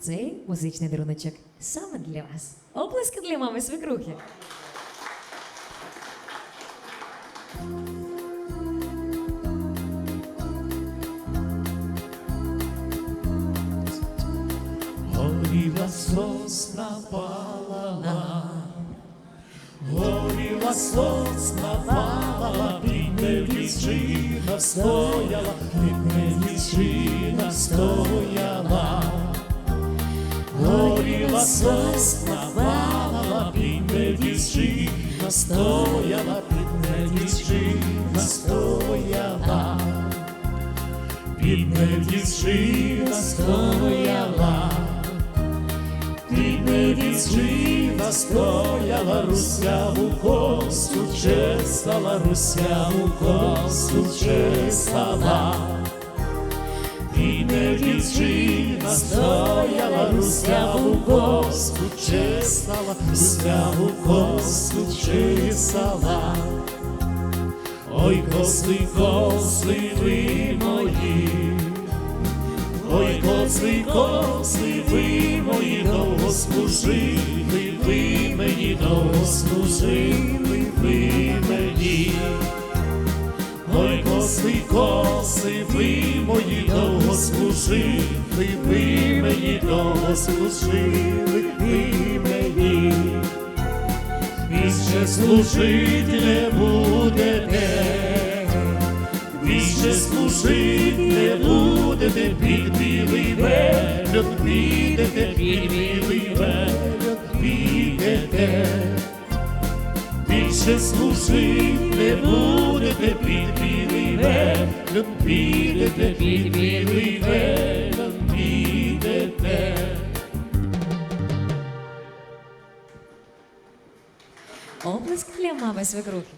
Цей музичний даруночок саме для вас. Оплески для мами свекрухи. Горіла сосна палала, горіла сосна палала, підне ліжина стояла, підне ліжина стояла. Горіла сосна палала, підне ліжина стояла, підне ліжина стояла. Підне дівчина стояла, підне дівчина стояла, русяву косу чесала, русяву косу чесала. Дівчина стояла, русяву косу чесала, русяву косу чесала. Ой, коси, коси ви мої, ой, коси, коси ви мої, довго служили ви мені, довго служили Ой, коси, коси ви мої, довго служили ви мені, довго служили ви мені. І ще служить не будете, ще служить не будете, під білий велет підете, під білий велет більше служить не будете, під білий велет підете, під білий велет підете. Оплески для мами свекрухи.